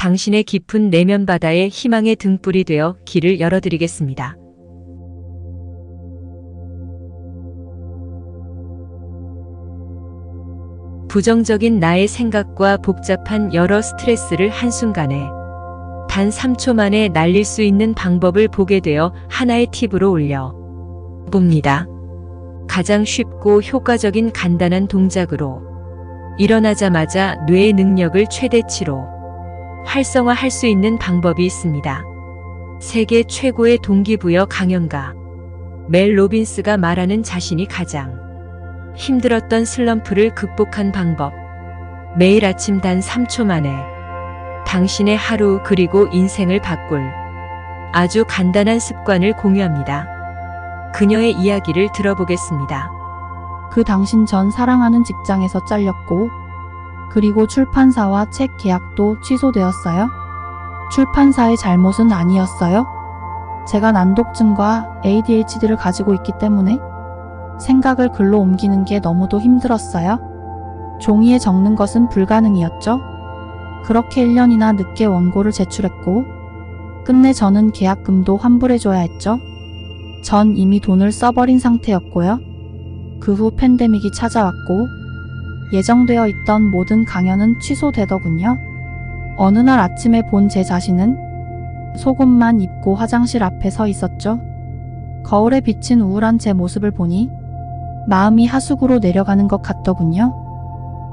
당신의 깊은 내면 바다에 희망의 등불이 되어 길을 열어드리겠습니다. 부정적인 나의 생각과 복잡한 여러 스트레스를 한순간에 단 3초 만에 날릴 수 있는 방법을 보게 되어 하나의 팁으로 올려 봅니다. 가장 쉽고 효과적인 간단한 동작으로 일어나자마자 뇌의 능력을 최대치로 활성화할 수 있는 방법이 있습니다. 세계 최고의 동기부여 강연가 멜 로빈스가 말하는 자신이 가장 힘들었던 슬럼프를 극복한 방법. 매일 아침 단 3초 만에 당신의 하루 그리고 인생을 바꿀 아주 간단한 습관을 공유합니다. 그녀의 이야기를 들어보겠습니다. 그 당신 전 사랑하는 직장에서 잘렸고, 그리고 출판사와 책 계약도 취소되었어요? 출판사의 잘못은 아니었어요? 제가 난독증과 ADHD를 가지고 있기 때문에 생각을 글로 옮기는 게 너무도 힘들었어요. 종이에 적는 것은 불가능이었죠. 그렇게 1년이나 늦게 원고를 제출했고, 끝내 저는 계약금도 환불해줘야 했죠. 전 이미 돈을 써버린 상태였고요. 그 후 팬데믹이 찾아왔고 예정되어 있던 모든 강연은 취소되더군요. 어느 날 아침에 본 제 자신은 속옷만 입고 화장실 앞에 서 있었죠. 거울에 비친 우울한 제 모습을 보니 마음이 하수구로 내려가는 것 같더군요.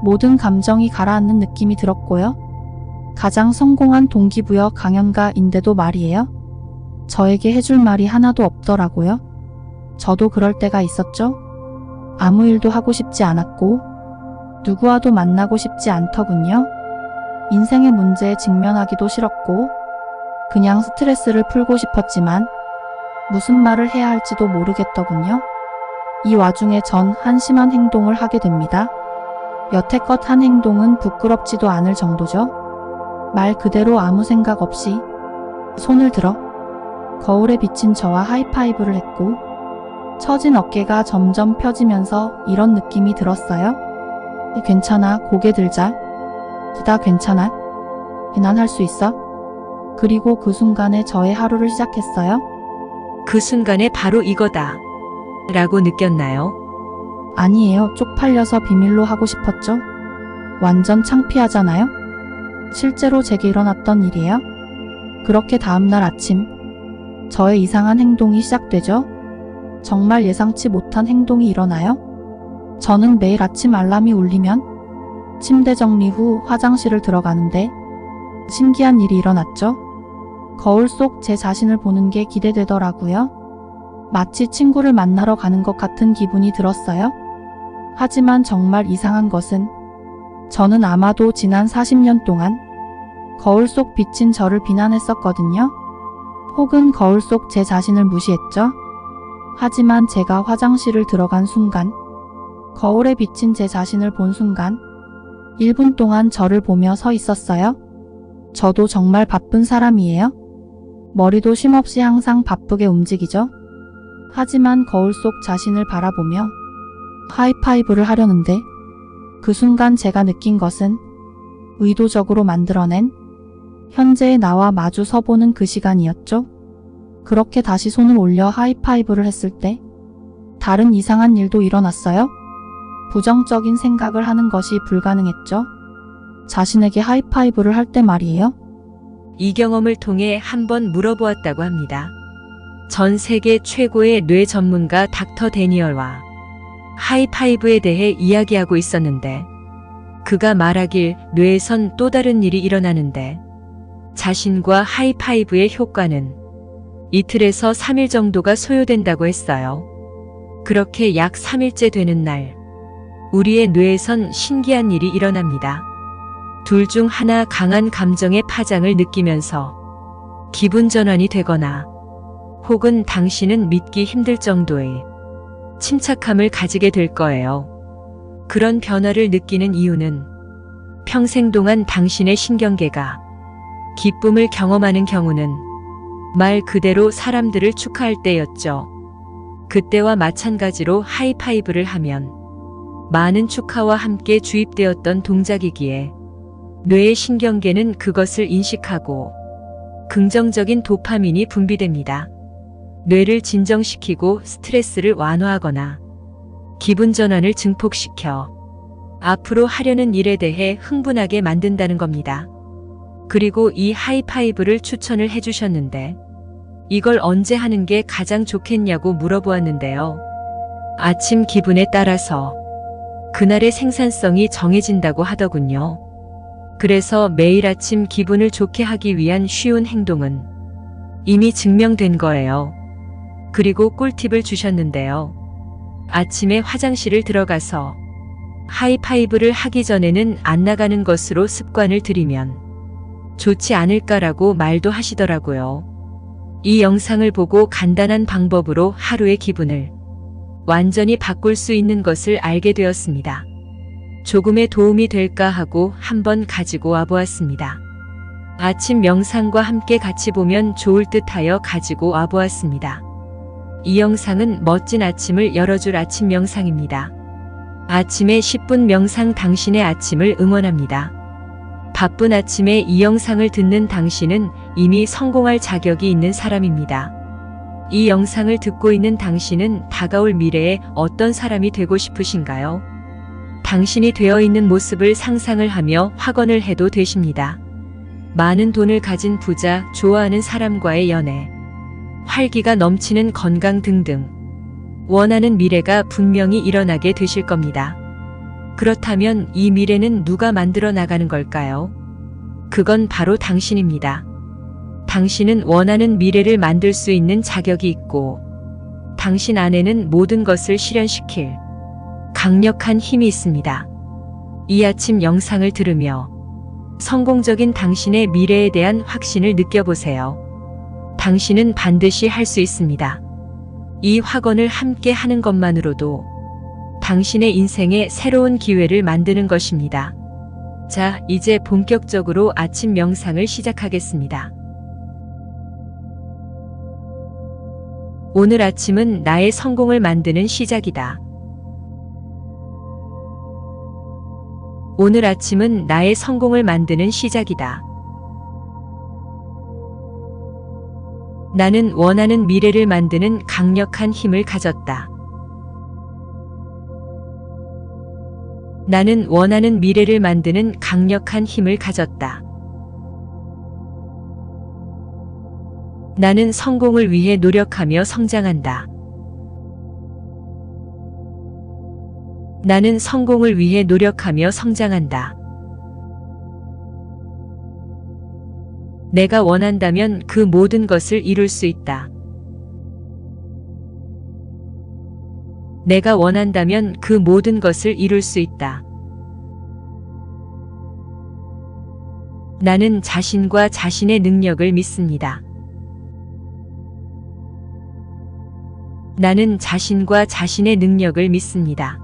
모든 감정이 가라앉는 느낌이 들었고요. 가장 성공한 동기부여 강연가인데도 말이에요. 저에게 해줄 말이 하나도 없더라고요. 저도 그럴 때가 있었죠. 아무 일도 하고 싶지 않았고, 누구와도 만나고 싶지 않더군요. 인생의 문제에 직면하기도 싫었고, 그냥 스트레스를 풀고 싶었지만, 무슨 말을 해야 할지도 모르겠더군요. 이 와중에 전 한심한 행동을 하게 됩니다. 여태껏 한 행동은 부끄럽지도 않을 정도죠. 말 그대로 아무 생각 없이 손을 들어 거울에 비친 저와 하이파이브를 했고, 처진 어깨가 점점 펴지면서 이런 느낌이 들었어요. 괜찮아, 고개 들자. 다 괜찮아. 난할 수 있어. 그리고 그 순간에 저의 하루를 시작했어요. 그 순간에 바로 이거다. 라고 느꼈나요? 아니에요. 쪽팔려서 비밀로 하고 싶었죠. 완전 창피하잖아요. 실제로 제게 일어났던 일이에요. 그렇게 다음날 아침, 저의 이상한 행동이 시작되죠. 정말 예상치 못한 행동이 일어나요. 저는 매일 아침 알람이 울리면 침대 정리 후 화장실을 들어가는데 신기한 일이 일어났죠. 거울 속 제 자신을 보는 게 기대되더라고요. 마치 친구를 만나러 가는 것 같은 기분이 들었어요. 하지만 정말 이상한 것은 저는 아마도 지난 40년 동안 거울 속 비친 저를 비난했었거든요. 혹은 거울 속 제 자신을 무시했죠. 하지만 제가 화장실을 들어간 순간, 거울에 비친 제 자신을 본 순간, 1분 동안 저를 보며 서 있었어요. 저도 정말 바쁜 사람이에요. 머리도 쉼없이 항상 바쁘게 움직이죠. 하지만 거울 속 자신을 바라보며 하이파이브를 하려는데 그 순간 제가 느낀 것은 의도적으로 만들어낸 현재의 나와 마주 서보는 그 시간이었죠. 그렇게 다시 손을 올려 하이파이브를 했을 때 다른 이상한 일도 일어났어요. 부정적인 생각을 하는 것이 불가능했죠. 자신에게 하이파이브를 할 때 말이에요. 이 경험을 통해 한번 물어보았다고 합니다. 전 세계 최고의 뇌 전문가 닥터 데니얼과 하이파이브에 대해 이야기하고 있었는데 그가 말하길 뇌에선 또 다른 일이 일어나는데 자신과 하이파이브의 효과는 이틀에서 3일 정도가 소요된다고 했어요. 그렇게 약 3일째 되는 날, 우리의 뇌에선 신기한 일이 일어납니다. 둘 중 하나 강한 감정의 파장을 느끼면서 기분 전환이 되거나 혹은 당신은 믿기 힘들 정도의 침착함을 가지게 될 거예요. 그런 변화를 느끼는 이유는 평생 동안 당신의 신경계가 기쁨을 경험하는 경우는 말 그대로 사람들을 축하할 때였죠. 그때와 마찬가지로 하이파이브를 하면 많은 축하와 함께 주입되었던 동작이기에 뇌의 신경계는 그것을 인식하고 긍정적인 도파민이 분비됩니다. 뇌를 진정시키고 스트레스를 완화하거나 기분 전환을 증폭시켜 앞으로 하려는 일에 대해 흥분하게 만든다는 겁니다. 그리고 이 하이파이브를 추천을 해주셨는데 이걸 언제 하는 게 가장 좋겠냐고 물어보았는데요. 아침 기분에 따라서 그날의 생산성이 정해진다고 하더군요. 그래서 매일 아침 기분을 좋게 하기 위한 쉬운 행동은 이미 증명된 거예요. 그리고 꿀팁을 주셨는데요. 아침에 화장실을 들어가서 하이파이브를 하기 전에는 안 나가는 것으로 습관을 들이면 좋지 않을까라고 말도 하시더라고요. 이 영상을 보고 간단한 방법으로 하루의 기분을 완전히 바꿀 수 있는 것을 알게 되었습니다. 조금의 도움이 될까 하고 한번 가지고 와 보았습니다. 아침 명상과 함께 같이 보면 좋을 듯 하여 가지고 와 보았습니다. 이 영상은 멋진 아침을 열어줄 아침 명상입니다. 아침에 10분 명상 당신의 아침을 응원합니다. 바쁜 아침에 이 영상을 듣는 당신은 이미 성공할 자격이 있는 사람입니다. 이 영상을 듣고 있는 당신은 다가올 미래에 어떤 사람이 되고 싶으신가요? 당신이 되어 있는 모습을 상상을 하며 확언을 해도 되십니다. 많은 돈을 가진 부자, 좋아하는 사람과의 연애, 활기가 넘치는 건강 등등. 원하는 미래가 분명히 일어나게 되실 겁니다. 그렇다면 이 미래는 누가 만들어 나가는 걸까요? 그건 바로 당신입니다. 당신은 원하는 미래를 만들 수 있는 자격이 있고, 당신 안에는 모든 것을 실현시킬 강력한 힘이 있습니다. 이 아침 영상을 들으며 성공적인 당신의 미래에 대한 확신을 느껴보세요. 당신은 반드시 할 수 있습니다. 이 확언을 함께 하는 것만으로도 당신의 인생에 새로운 기회를 만드는 것입니다. 자, 이제 본격적으로 아침 명상을 시작하겠습니다. 오늘 아침은 나의 성공을 만드는 시작이다. 오늘 아침은 나의 성공을 만드는 시작이다. 나는 원하는 미래를 만드는 강력한 힘을 가졌다. 나는 원하는 미래를 만드는 강력한 힘을 가졌다. 나는 성공을 위해 노력하며 성장한다. 나는 성공을 위해 노력하며 성장한다. 내가 원한다면 그 모든 것을 이룰 수 있다. 내가 원한다면 그 모든 것을 이룰 수 있다. 나는 자신과 자신의 능력을 믿습니다. 나는 자신과 자신의 능력을 믿습니다.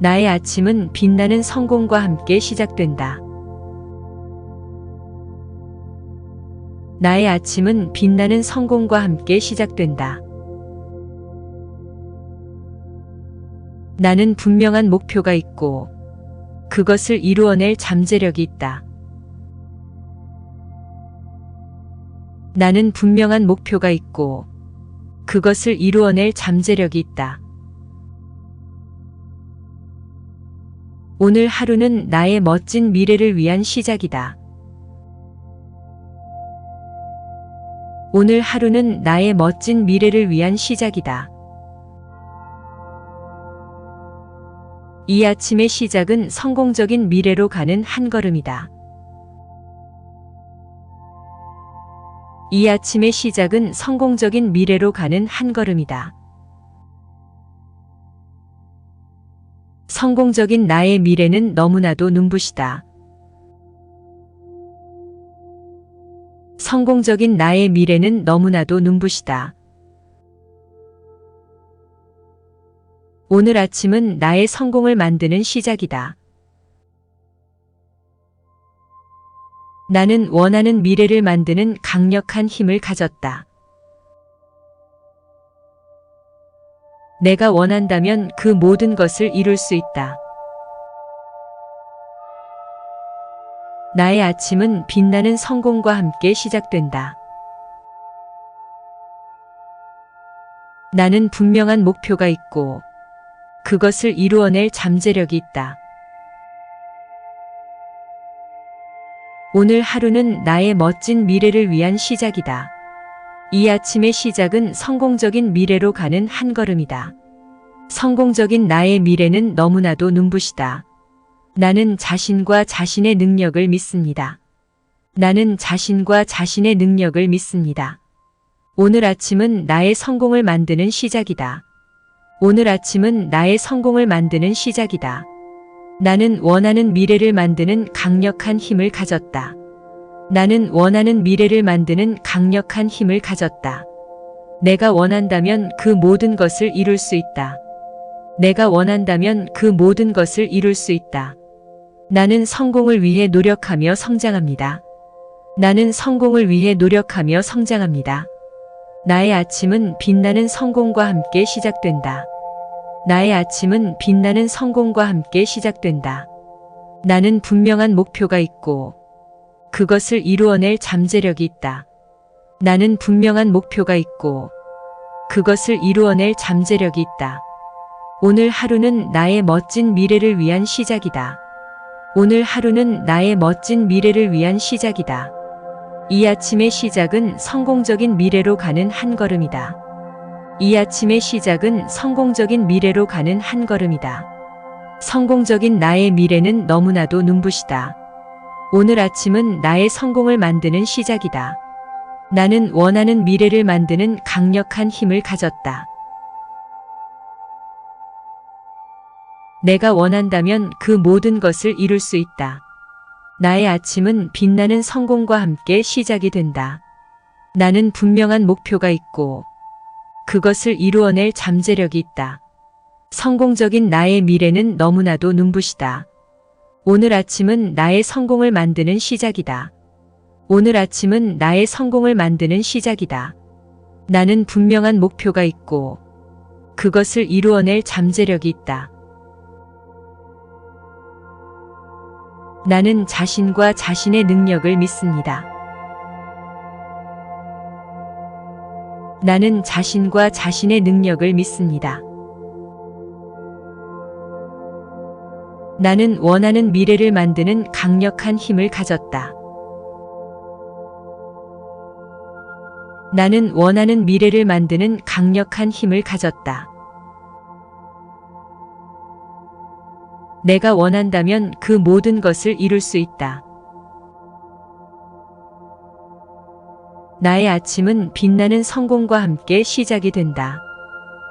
나의 아침은 빛나는 성공과 함께 시작된다. 나의 아침은 빛나는 성공과 함께 시작된다. 나는 분명한 목표가 있고 그것을 이루어낼 잠재력이 있다. 나는 분명한 목표가 있고 그것을 이루어낼 잠재력이 있다. 오늘 하루는 나의 멋진 미래를 위한 시작이다. 오늘 하루는 나의 멋진 미래를 위한 시작이다. 이 아침의 시작은 성공적인 미래로 가는 한 걸음이다. 이 아침의 시작은 성공적인 미래로 가는 한 걸음이다. 성공적인 나의 미래는 너무나도 눈부시다. 성공적인 나의 미래는 너무나도 눈부시다. 오늘 아침은 나의 성공을 만드는 시작이다. 나는 원하는 미래를 만드는 강력한 힘을 가졌다. 내가 원한다면 그 모든 것을 이룰 수 있다. 나의 아침은 빛나는 성공과 함께 시작된다. 나는 분명한 목표가 있고 그것을 이루어낼 잠재력이 있다. 오늘 하루는 나의 멋진 미래를 위한 시작이다. 이 아침의 시작은 성공적인 미래로 가는 한 걸음이다. 성공적인 나의 미래는 너무나도 눈부시다. 나는 자신과 자신의 능력을 믿습니다. 나는 자신과 자신의 능력을 믿습니다. 오늘 아침은 나의 성공을 만드는 시작이다. 오늘 아침은 나의 성공을 만드는 시작이다. 나는 원하는 미래를 만드는 강력한 힘을 가졌다. 나는 원하는 미래를 만드는 강력한 힘을 가졌다. 내가 원한다면 그 모든 것을 이룰 수 있다. 내가 원한다면 그 모든 것을 이룰 수 있다. 나는 성공을 위해 노력하며 성장합니다. 나는 성공을 위해 노력하며 성장합니다. 나의 아침은 빛나는 성공과 함께 시작된다. 나의 아침은 빛나는 성공과 함께 시작된다. 나는 분명한 목표가 있고 그것을 이루어낼 잠재력이 있다. 나는 분명한 목표가 있고 그것을 이루어낼 잠재력이 있다. 오늘 하루는 나의 멋진 미래를 위한 시작이다. 오늘 하루는 나의 멋진 미래를 위한 시작이다. 이 아침의 시작은 성공적인 미래로 가는 한 걸음이다. 이 아침의 시작은 성공적인 미래로 가는 한 걸음이다. 성공적인 나의 미래는 너무나도 눈부시다. 오늘 아침은 나의 성공을 만드는 시작이다. 나는 원하는 미래를 만드는 강력한 힘을 가졌다. 내가 원한다면 그 모든 것을 이룰 수 있다. 나의 아침은 빛나는 성공과 함께 시작이 된다. 나는 분명한 목표가 있고 그것을 이루어낼 잠재력이 있다. 성공적인 나의 미래는 너무나도 눈부시다. 오늘 아침은 나의 성공을 만드는 시작이다. 오늘 아침은 나의 성공을 만드는 시작이다. 나는 분명한 목표가 있고 그것을 이루어낼 잠재력이 있다. 나는 자신과 자신의 능력을 믿습니다. 나는 자신과 자신의 능력을 믿습니다. 나는 원하는 미래를 만드는 강력한 힘을 가졌다. 나는 원하는 미래를 만드는 강력한 힘을 가졌다. 내가 원한다면 그 모든 것을 이룰 수 있다. 나의 아침은 빛나는 성공과 함께 시작이 된다.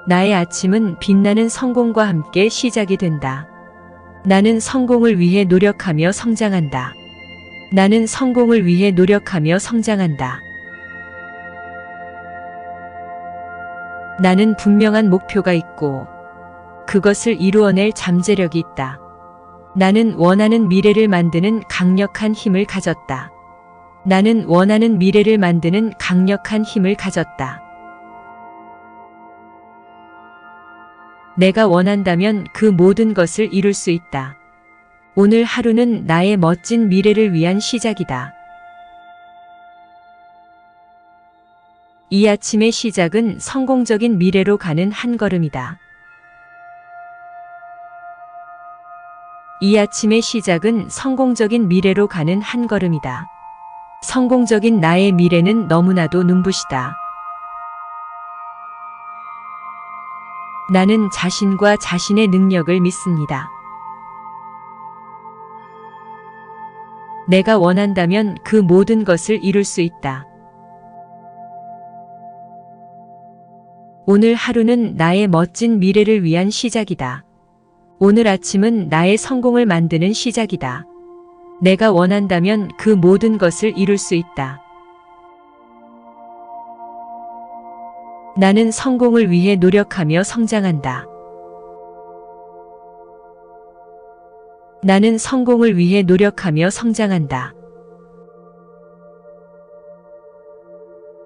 나의 아침은 빛나는 성공과 함께 시작이 된다. 나는 성공을 위해 노력하며 성장한다. 나는 성공을 위해 노력하며 성장한다. 나는 분명한 목표가 있고 그것을 이루어낼 잠재력이 있다. 나는 원하는 미래를 만드는 강력한 힘을 가졌다. 나는 원하는 미래를 만드는 강력한 힘을 가졌다. 내가 원한다면 그 모든 것을 이룰 수 있다. 오늘 하루는 나의 멋진 미래를 위한 시작이다. 이 아침의 시작은 성공적인 미래로 가는 한 걸음이다. 이 아침의 시작은 성공적인 미래로 가는 한 걸음이다. 성공적인 나의 미래는 너무나도 눈부시다. 나는 자신과 자신의 능력을 믿습니다. 내가 원한다면 그 모든 것을 이룰 수 있다. 오늘 하루는 나의 멋진 미래를 위한 시작이다. 오늘 아침은 나의 성공을 만드는 시작이다. 내가 원한다면 그 모든 것을 이룰 수 있다. 나는 성공을 위해 노력하며 성장한다. 나는 성공을 위해 노력하며 성장한다.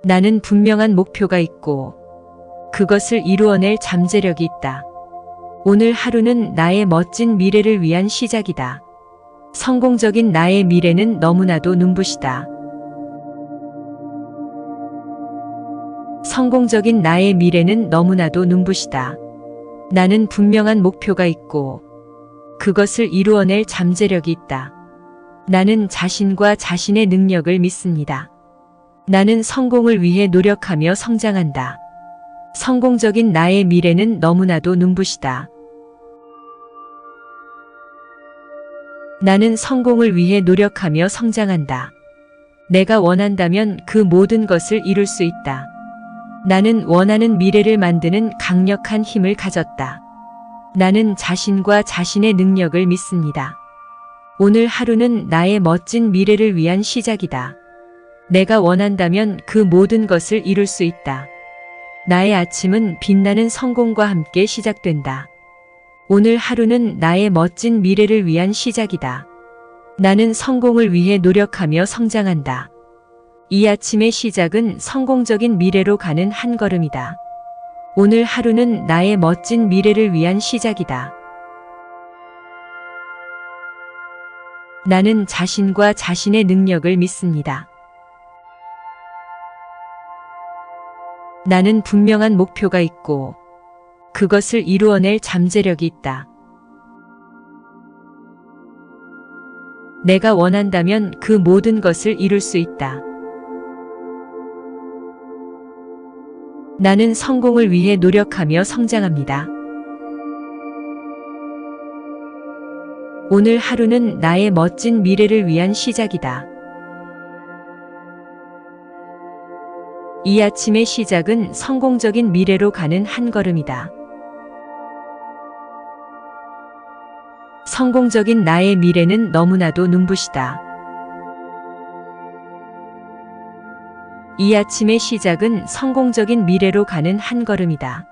나는 분명한 목표가 있고 그것을 이루어낼 잠재력이 있다. 오늘 하루는 나의 멋진 미래를 위한 시작이다. 성공적인 나의 미래는 너무나도 눈부시다. 성공적인 나의 미래는 너무나도 눈부시다. 나는 분명한 목표가 있고 그것을 이루어낼 잠재력이 있다. 나는 자신과 자신의 능력을 믿습니다. 나는 성공을 위해 노력하며 성장한다. 성공적인 나의 미래는 너무나도 눈부시다. 나는 성공을 위해 노력하며 성장한다. 내가 원한다면 그 모든 것을 이룰 수 있다. 나는 원하는 미래를 만드는 강력한 힘을 가졌다. 나는 자신과 자신의 능력을 믿습니다. 오늘 하루는 나의 멋진 미래를 위한 시작이다. 내가 원한다면 그 모든 것을 이룰 수 있다. 나의 아침은 빛나는 성공과 함께 시작된다. 오늘 하루는 나의 멋진 미래를 위한 시작이다. 나는 성공을 위해 노력하며 성장한다. 이 아침의 시작은 성공적인 미래로 가는 한 걸음이다. 오늘 하루는 나의 멋진 미래를 위한 시작이다. 나는 자신과 자신의 능력을 믿습니다. 나는 분명한 목표가 있고 그것을 이루어낼 잠재력이 있다. 내가 원한다면 그 모든 것을 이룰 수 있다. 나는 성공을 위해 노력하며 성장합니다. 오늘 하루는 나의 멋진 미래를 위한 시작이다. 이 아침의 시작은 성공적인 미래로 가는 한 걸음이다. 성공적인 나의 미래는 너무나도 눈부시다. 이 아침의 시작은 성공적인 미래로 가는 한 걸음이다.